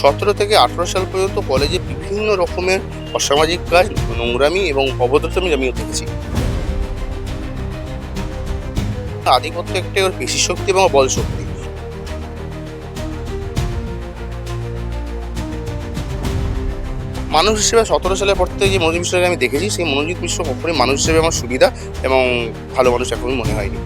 সতেরো থেকে আঠেরো সাল পর্যন্ত কলেজে বিভিন্ন রকমের অসামাজিক কাজ, নোংরামি এবং অভদ্রতামি আমিও দেখেছি। আধিপত্য একটাই ওর পেশি শক্তি এবং বল শক্তি। মানুষ হিসেবে সতেরো সালের পর থেকে যে মনোজিৎ মিশ্রকে আমি দেখেছি, সেই মনোজিৎ মিশ্র কখনোই মানুষ হিসেবে আমার সুবিধা এবং ভালো মানুষ এখনই মনে হয়নি।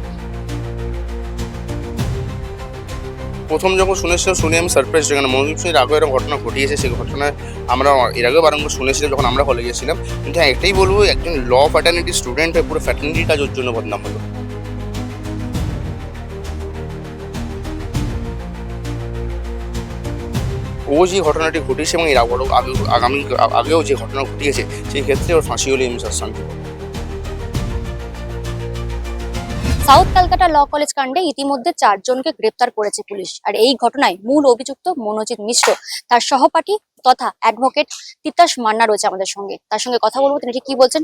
প্রথম যখন শুনেছিলাম, শুনে আমি সারপ্রাইজ যেখানে মনোজিৎ মিশ্রের আগেও এরকম ঘটনা ঘটিয়েছে, সেই ঘটনায় আমরা এর আগেও বারংবার শুনেছিলাম যখন আমরা কলেজে ছিলাম কিন্তু হ্যাঁ একটাই বলব, একজন ল ফ্যাটার্নিটি স্টুডেন্ট হয়ে পুরো কাজ ওর জন্য বদনাম হলো। ও যে ঘটনাটি ঘটিয়েছে এবং এর আগেও আগে- আগামী আগেও যে ঘটনা ঘটিয়েছে, সেই ক্ষেত্রে ওর ফাঁসি হলে আমি শান্তি। সাউথ ক্যালকাটা ল কলেজ কাণ্ডে ইতিমধ্যে চারজনকে গ্রেপ্তার করেছে পুলিশ। আর এই ঘটনায় মূল অভিযুক্ত মনোজিৎ মিশ্র, তার সহপাঠী তথা অ্যাডভোকেট তিতাস মান্না রয়েছে আমাদের সঙ্গে। তার সঙ্গে কথা বলব, তিনি ঠিক কি বলছেন?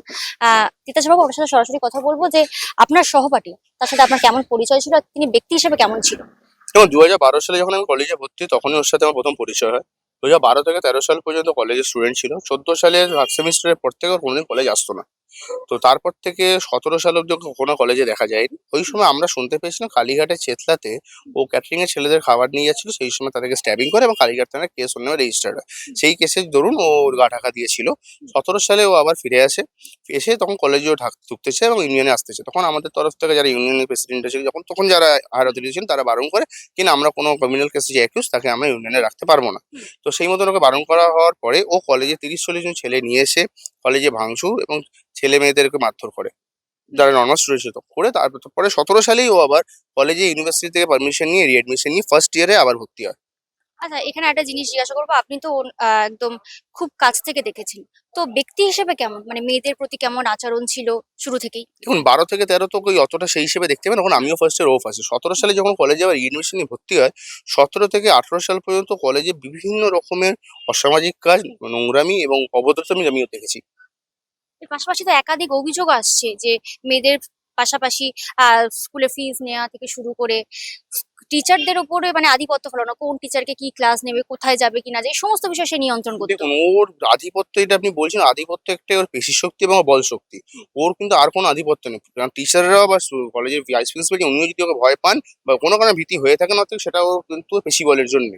তিতাস বাবু, আপনার সাথে সরাসরি কথা বলব যে, আপনার সহপাঠী, তার সাথে আপনার কেমন পরিচয় ছিল? আর তিনি ব্যক্তি হিসেবে কেমন ছিল? এবং দু হাজার বারো সালে যখন আমি কলেজে ভর্তি, তখনই ওর সাথে আমার প্রথম পরিচয় হয়। দু হাজার বারো থেকে তেরো সাল পর্যন্ত কলেজের স্টুডেন্ট ছিল। চোদ্দ ফার্স্ট সেমিস্টারের পর থেকে কোনোদিন কলেজ আসতো না। তো তারপর থেকে সতেরো সাল অব্দি কোনো কলেজে দেখা যায়নি। ওই সময় আমরা শুনতে পেয়েছিলাম কালীঘাটের চেতলাতে ও ক্যাটারিং এর ছেলেদের খাবার নিয়ে যাচ্ছিল, সেই সময় তাদেরকে স্ট্যাবিং করে এবং কালীঘাট থানায় কেস অন্য রেজিস্টার্ড হয়। সেই কেসের দরুন ও গা ঢাকা দিয়েছিল। সতেরো সালে ও আবার ফিরে আসে। এসে তখন কলেজেও ঢাক ঢুকতে চায় এবং ইউনিয়নে আসতে চায় তখন আমাদের তরফ থেকে যারা ইউনিয়নের প্রেসিডেন্ট ছিল, যখন তখন যারা হায়ার অথরিটি ছিলেন, তারা বারণ করে, কিনা আমরা কোনো ক্রিমিনাল কেসে যে অ্যাকিউজ তাকে আমরা ইউনিয়নে রাখতে পারব না। তো সেই মতন ওকে বারণ করা হওয়ার পরে ও কলেজে তিরিশ চল্লিশ জন ছেলে নিয়ে এসে কলেজে ভাঙচুর এবং ছেলে মেয়েদেরকে মারধর করে। যারা নর্মাল স্টুডেন্ট ছিল করে তারপর পরে সতেরো সালেই ও আবার কলেজে ইউনিভার্সিটি থেকে পারমিশন নিয়ে রিএডমিশন নিয়ে ফার্স্ট ইয়ারে আবার ভর্তি হয়। আচ্ছা এখানে একটা জিনিস জিজ্ঞাসা করব আপনি তো একদম খুব কাছ থেকে দেখেছেন। তো ব্যক্তি হিসেবে কেমন? মানে মেয়েদের প্রতি কেমন আচরণ ছিল শুরু থেকেই? দেখুন বারো থেকে তেরো তো ওই অতটা সেই হিসেবে দেখতে পাবেন আমিও ফার্স্ট ইয়ার ও ফার্স্ট সতেরো সালে যখন কলেজে আবার ইউনিভার্সিটি নিয়ে ভর্তি হয় সতেরো থেকে আঠেরো সাল পর্যন্ত কলেজে বিভিন্ন রকমের অসামাজিক কাজ নোংরামি এবং অভদ্রতামি আমিও দেখেছি। এর পাশাপাশি তো একাধিক অভিযোগ আসছে যে মেয়েদের পাশাপাশি স্কুলে ফিজ নেওয়া থেকে শুরু করে টিচারদের উপরে মানে আধিপত্য ফলানো কোন টিচারকে কি ক্লাস নেবে কোথায় যাবে কি না এই সমস্ত বিষয় সে নিয়ন্ত্রণ করতো দেখুন ওর আধিপত্য এটা আপনি বলছেন আধিপত্য একটা ওর পেশি শক্তি এবং বল শক্তি। ওর কিন্তু আর কোনো আধিপত্য নেই কারণ টিচাররাও বা কলেজের ভাইস প্রিন্সিপাল উনিও যদি ওকে ভয় পান বা কোনো কারণে ভীতি হয়ে থাকে না সেটা ওর কিন্তু পেশি বলের জন্য।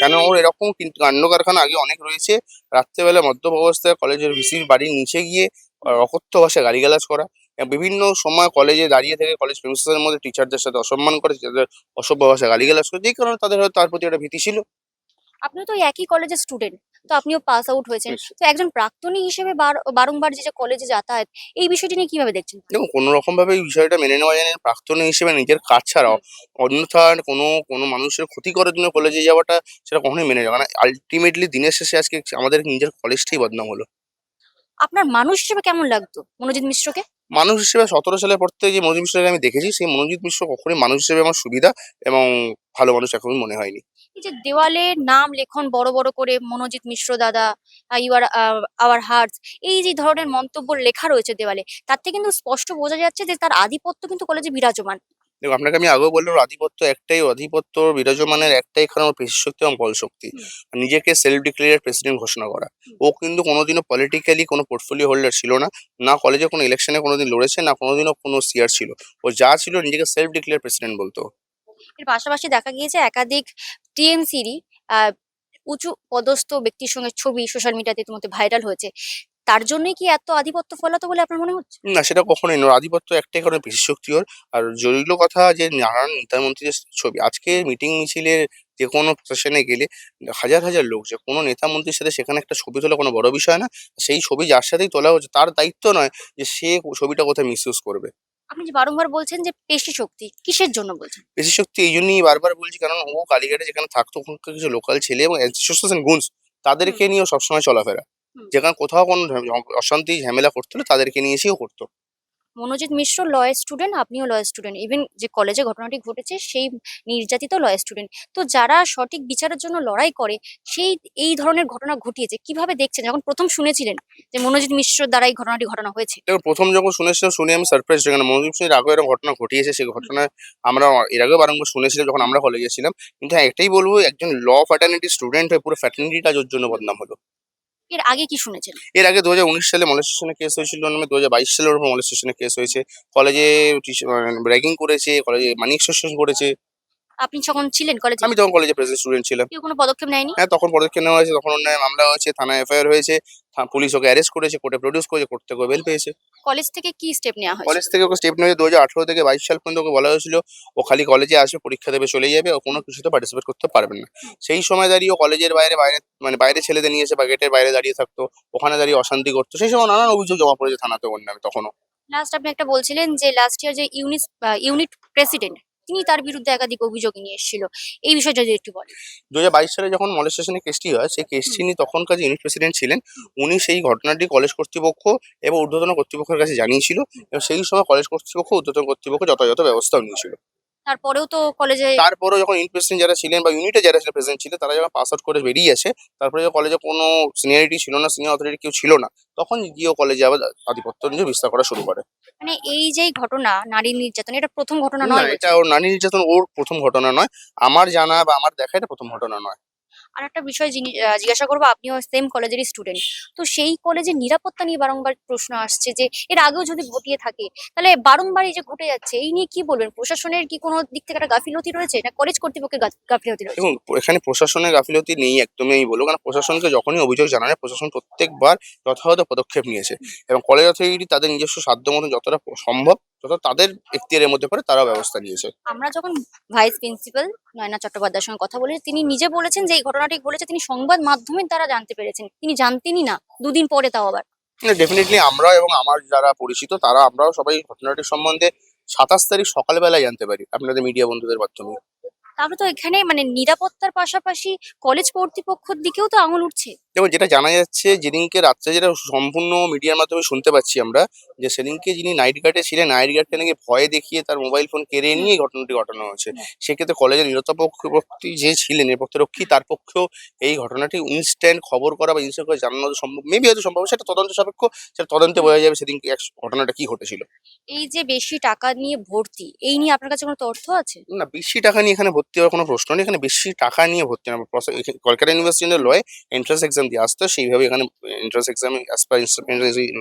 কেন ওর এরকম কিন্তু কাণ্ড কারখানা আগে অনেক রয়েছে। রাত্রেবেলা মদ্যপ অবস্থায় কলেজের ভিসির বাড়ির নিচে গিয়ে অকথ্য ভাষায় গালিগালাজ করা বিভিন্ন সময় কলেজে দাঁড়িয়ে থেকে কলেজ প্রিন্সিপালের মধ্যে টিচারদের সাথে অসম্মান করে তাদের অসভ্য ভাষায় গালিগালাজ করে যেই কারণে তাদের হয়তো তার প্রতি একটা ভীতি ছিল। আপনি তো একই কলেজের স্টুডেন্ট তো আপনিও পাস আউট হয়েছেন। তো একজন প্রাক্তনী হিসেবে বার- বারংবার যে যে কলেজে যাতায়াত এই বিষয়টি নিয়ে কীভাবে দেখছেন? দেখুন কোনো রকম ভাবে এই বিষয়টা মেনে নেওয়া যায় না। প্রাক্তন হিসেবে নিজের কাজ ছাড়াও অন্যথা কোনো কোনো মানুষের ক্ষতি করার জন্য কলেজে যাওয়াটা সেটা কখনোই মেনে যাবে না। আলটিমেটলি দিনের শেষে আজকে আমাদের নিজের কলেজটাই বদনাম হলো। আপনার মানুষ হিসেবে কেমন লাগতো মনোজিৎ মিশ্রকে? মানুষ হিসেবে সতেরো সালের পর থেকে যে মনোজিৎ মিশ্রকে আমি দেখেছি সেই মনোজিৎ মিশ্র কখনোই মানুষ হিসেবে আমার সুবিধা এবং ভালো মানুষ এখনই মনে হয়নি। এই যে দেওয়ালে নাম লেখন বড় বড় করে মনোজিৎ মিশ্র দাদা ইউর আওয়ার হার্টস এই যে ধরনের মন্তব্য লেখা রয়েছে দেওয়ালে তার থেকে কিন্তু স্পষ্ট বোঝা যাচ্ছে যে তার আধিপত্য কিন্তু কলেজে বিরাজমান। দেখুন আপনাকে আমি আগেও বললাম আধিপত্য একটাই আধিপত্য বিরাজমানের একটাই কারণ পেশি শক্তি এবং বল শক্তি। নিজেকে সেলফ ডিক্লেয়ার প্রেসিডেন্ট ঘোষণা করা। ও কিন্তু কোনোদিনও পলিটিক্যালি কোনো পোর্টফোলিও হোল্ডার ছিল না না কলেজে কোনো ইলেকশনে কোনোদিন লড়েছে না কোনোদিনও কোনো সিয়ার ছিল। ও যা ছিল নিজেকে সেলফ ডিক্লেয়ার প্রেসিডেন্ট বলতো। এর পাশাপাশি দেখা গিয়েছে একাধিক টিএমসিরই উঁচু পদস্থ ব্যক্তির সঙ্গে ছবি সোশ্যাল মিডিয়াতে ইতিমধ্যে ভাইরাল হয়েছে। তার জন্যই কি এত আধিপত্য ফলাতো বলে আপনার মনে হচ্ছে? না সেটা কখনোই নয়। আধিপত্য একটাই কারণে পেশি শক্তি ওর আর জরুরি কথা যে নানান নেতা মন্ত্রীদের ছবি আজকে মিটিং মিছিলের যে কোনো প্রশাসনে গেলে হাজার হাজার লোক যে কোনো নেতা মন্ত্রীর সাথে সেখানে একটা ছবি তোলা কোনো বড় বিষয় না। সেই ছবি যার সাথেই তোলা হচ্ছে তার দায়িত্ব নয় যে সে ছবিটা কোথায় মিসইউজ করবে। আপনি যে বারংবার বলছেন যে পেশি শক্তি কিসের জন্য বলছেন? পেশি শক্তি এই জন্যই বারবার বলছি কারণ ও কালীঘাটে যেখানে থাকতো ওখানকার কিছু লোকাল ছেলে এবং অ্যাসোসিয়েশন গুনস তাদেরকে নিয়েও সবসময় চলাফেরা। যেখানে কোথাও কোনো অশান্তি ঝামেলা করতো হলে তাদেরকে নিয়ে এসেও করতো। মনোজিৎ মিশ্র ল স্টুডেন্ট আপনিও ল স্টুডেন্ট ইভেন যে কলেজে ঘটনাটি ঘটেছে সেই নির্যাতিত ল স্টুডেন্ট তো যারা সঠিক বিচারের জন্য লড়াই করে সেই এই ধরনের ঘটনা ঘটিয়েছে কীভাবে দেখছেন? যখন প্রথম শুনেছিলেন যে মনোজিৎ মিশ্র দ্বারা এই ঘটনাটি ঘটনা হয়েছে। প্রথম যখন শুনেছিলাম শুনে আমি সারপ্রাইজ যেখানে মনোদীপ সিং আগে এরকম ঘটনা ঘটিয়েছে সেই ঘটনা আমরা এর আগেও বারংবার শুনেছিলাম যখন আমরা কলেজে ছিলাম। কিন্তু হ্যাঁ একটাই বলব একজন ল ফ্যাটার্নিটি স্টুডেন্ট হয়ে পুরো ফ্যাটার্নিটিটা জন্য বদনাম হলো। এর আগে কি শুনেছেন? এর আগে দু হাজার উনিশ সালে মলেস্টেশনে কেস হয়েছিল নামে দু সালের উপর মলেস্টেশনে কেস হয়েছে। কলেজে র্যাগিং করেছে কলেজে মানি এক্সটর্শন করেছে। আপনি যখন ছিলেন কলেজে? আমি তখন কলেজে প্রেজেন্ট স্টুডেন্ট ছিলাম। কেউ কোনো পদক্ষেপ নেয়নি? হ্যাঁ তখন পদক্ষেপ নেওয়া হয়েছে তখন অন্যায় মামলা হয়েছে থানায় এফআইআর হয়েছে পুলিশ ওকে অ্যারেস্ট করেছে কোর্টে প্রডিউস করেছে কোর্ট থেকে বেল পেয়েছে। কলেজ থেকে কি স্টেপ নেওয়া হয় কলেজ থেকে ওকে স্টেপ নিয়ে দু হাজার আঠারো থেকে বাইশ সাল পর্যন্ত ওকে বলা হয়েছিল ও খালি কলেজে আসবে পরীক্ষা দেবে চলে যাবে ও কোনো কিছুতে পার্টিসিপেট করতে পারবে না। সেই সময় দাঁড়িয়ে ও কলেজের বাইরে বাইরে মানে বাইরে ছেলেদের নিয়ে এসে বা গেটের বাইরে দাঁড়িয়ে থাকতো ওখানে দাঁড়িয়ে অশান্তি করতো। সেই সময় নানান অভিযোগ জমা পড়েছে থানাতে ওর নামে তখনও। লাস্ট আপনি একটা বলছিলেন যে লাস্ট ইয়ার যে ইউনিট ইউনিট প্রেসিডেন্ট তিনি তার বিরুদ্ধে একাধিক অভিযোগ নিয়ে এসেছিল। এই বিষয়ে যদি একটু বলেন। দু হাজার বাইশ সালে যখন মলেস্টেশনে কেসটি হয় সেই কেসটি নিয়ে তখনকার যে ইউনিট প্রেসিডেন্ট ছিলেন উনি সেই ঘটনাটি কলেজ কর্তৃপক্ষ এবং ঊর্ধ্বতন কর্তৃপক্ষের কাছে জানিয়েছিল এবং সেই সময় কলেজ কর্তৃপক্ষ ঊর্ধ্বতন কর্তৃপক্ষ যথাযথ ব্যবস্থাও নিয়েছিল। তারপরেও তো কলেজে তারপরেও যখন ইউনিট প্রেসিডেন্ট যারা ছিলেন বা ইউনিটে যারা প্রেসিডেন্ট ছিল তারা যখন পাস আউট করে বেরিয়ে আসে তারপরে কলেজে কোনো সিনিয়রিটি ছিল না সিনিয়র অথরিটি কেউ ছিল না তখন গিয়েও কলেজে আবার আধিপত্য বিস্তার করা শুরু করে। মানে এই যে ঘটনা নারী নির্যাতন এটা প্রথম ঘটনা নয় এটা ওর নারী নির্যাতন ওর প্রথম ঘটনা নয়। আমার জানা বা আমার দেখা এটা প্রথম ঘটনা নয়। আর একটা বিষয় জিজ্ঞাসা করব আপনিও সেম কলেজেরই স্টুডেন্ট তো সেই কলেজের নিরাপত্তা নিয়ে বারংবার প্রশ্ন আসছে যে এর আগেও যদি ঘটিয়ে থাকে তাহলে বারংবার এই যে ঘটে যাচ্ছে এই নিয়ে কি বলবেন? প্রশাসনের কি কোনো দিক থেকে একটা গাফিলতি রয়েছে না কলেজ কর্তৃপক্ষের গাফিলতি রয়েছে? দেখুন এখানে প্রশাসনের গাফিলতি নেই একদমই আমি বলব কারণ প্রশাসনকে যখনই অভিযোগ জানায় প্রশাসন প্রত্যেকবার যথাযথ পদক্ষেপ নিয়েছে। এবং কলেজ অথরিটি তাদের নিজস্ব সাধ্য মতো যতটা সম্ভব যত তাদের এখতিয়ারের মধ্যে পড়ে তারাও ব্যবস্থা নিয়েছে। আমরা যখন ভাইস প্রিন্সিপাল নয়না চট্টোপাধ্যায়ের সঙ্গে কথা বলেছি তিনি নিজে বলেছেন যে এই ঘটনাটি ঘটেছে তিনি সংবাদ মাধ্যমের দ্বারা জানতে পেরেছেন। তিনি জানতেনই না দুদিন পরে তাও আবার। ডেফিনেটলি আমরা এবং আমার যারা পরিচিত তারা আমরাও সবাই ঘটনাটির সম্বন্ধে সাতাশ তারিখ সকালবেলায় জানতে পারি আপনাদের মিডিয়া বন্ধুদের মাধ্যমে। তাহলে তো এখানে মানে নিরাপত্তার পাশাপাশি কলেজ কর্তৃপক্ষের দিকেও তো আঙুল উঠছে। যেমন যেটা জানা যাচ্ছে যেদিনকে রাত্রে যেটা সম্পূর্ণ মিডিয়ার মাধ্যমে শুনতে পাচ্ছি আমরা যে সেদিনকে যিনি নাইট গার্ডে ছিলেন নাইট গার্ডকে নাকি ভয় দেখিয়ে তার মোবাইল ফোন কেড়ে নিয়ে ঘটনাটি ঘটানো হয়েছে। সেক্ষেত্রে কলেজের নিরতপক্ষী যে ছিলেন নিরাপত্তারক্ষী তার পক্ষেও এই ঘটনাটি ইনস্ট্যান্ট খবর করা বা ইনস্ট্যান্ট করে জানানো সম্ভব মেবি হয়তো সম্ভব সেটা তদন্ত সাপেক্ষ সেটা তদন্তে বোঝা যাবে সেদিনকে এক- ঘটনাটা কি ঘটেছিল। এই যে বেশি টাকা নিয়ে ভর্তি এই নিয়ে আপনার কাছে কোনো তথ্য আছে? না বেশি টাকা নিয়ে এখানে ভর্তি হওয়ার কোনো প্রশ্ন নেই। এখানে বেশি টাকা নিয়ে ভর্তি না। কলকাতা ইউনিভার্সিটির লয়ে এন্ট্রান্স এক্সাম দিয়ে আসতো সেইভাবে এখানে entrance exam as per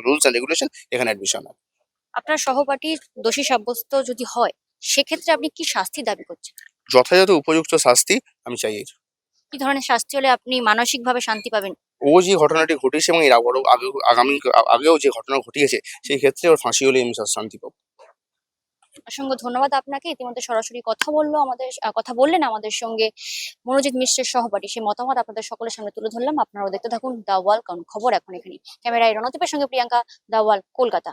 rules and regulation এখানে অ্যাডমিশন হয়। আপনার সহপাঠীর দোষী সাব্যস্ত যদি হয় সেক্ষেত্রে আপনি কি শাস্তি দাবি করছেন? যথাযথ উপযুক্ত শাস্তি আমি চাই এর। কি ধরনের শাস্তি হলে আপনি মানসিকভাবে শান্তি পাবেন? ও যে ঘটনাটি ঘটেছে এবং এর আগেও আগামী আগেও যে ঘটনা ঘটিয়েছে সেই ক্ষেত্রে ওর ফাঁসি হলে আমি শান্তি পাবো। অসংখ্য ধন্যবাদ আপনাকে। ইতিমধ্যে সরাসরি কথা বলল, আমাদের কথা বললেন আমাদের সঙ্গে মনোজিৎ মিশ্রের সহপাঠী। সেই মতামত আপনাদের সকলের সামনে তুলে ধরলাম। আপনারাও দেখতে থাকুন দা ওয়াল, কারণ খবর এখন এখানে ক্যামেরায় রণদীপের সঙ্গে প্রিয়াঙ্কা দা ওয়াল, কলকাতা।